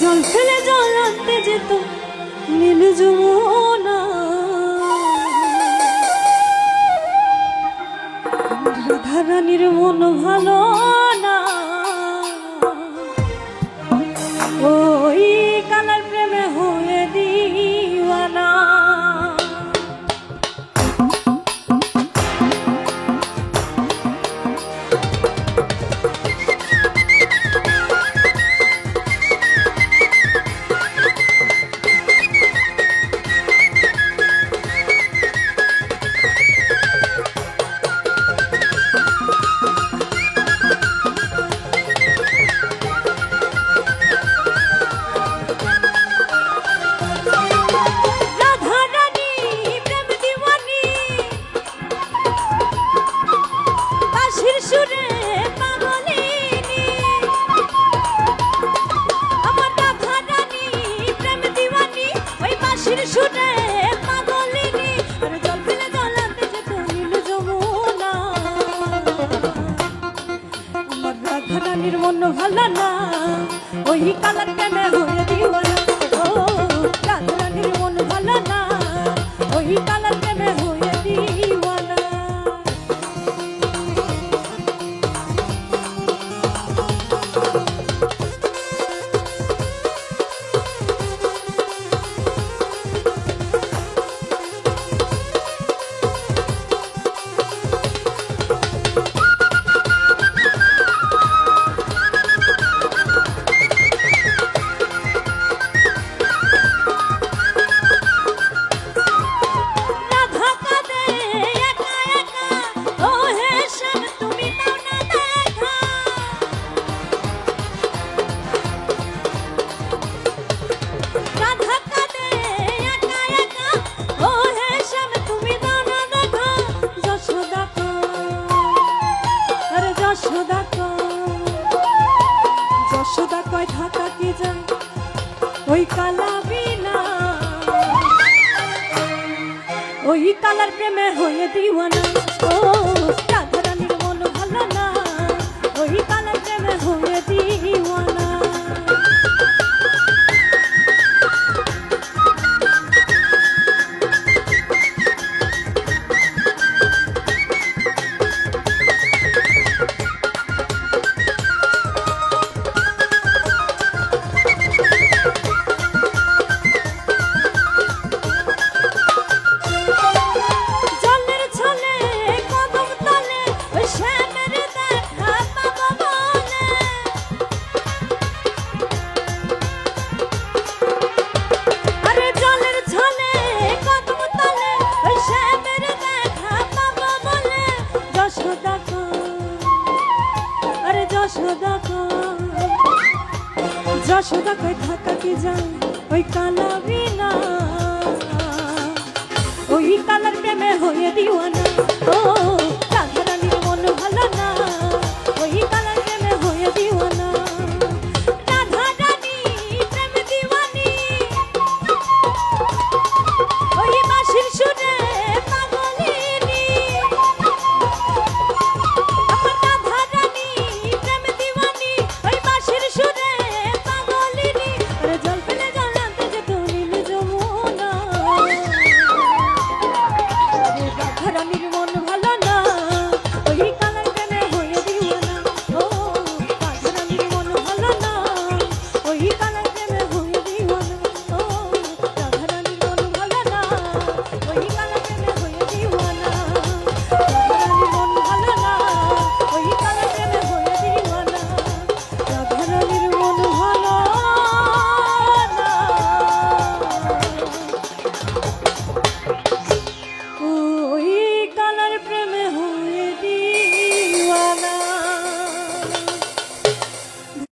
জল ফেলে জল আনতে যেত নীল যমুনা রাধারানীর মন ভালো না ওই কালার কেন হয়ে ওই কালা বিনা। ওই কালার প্রেমে হয়ে দিওয়ানা। ও যশোদা কো আরে যশোদা কো যশোদা কই থাকা কি যায়? ওই কালা বিনা ওই কালার প্রেমে হয়ে দিওয়ানা। ও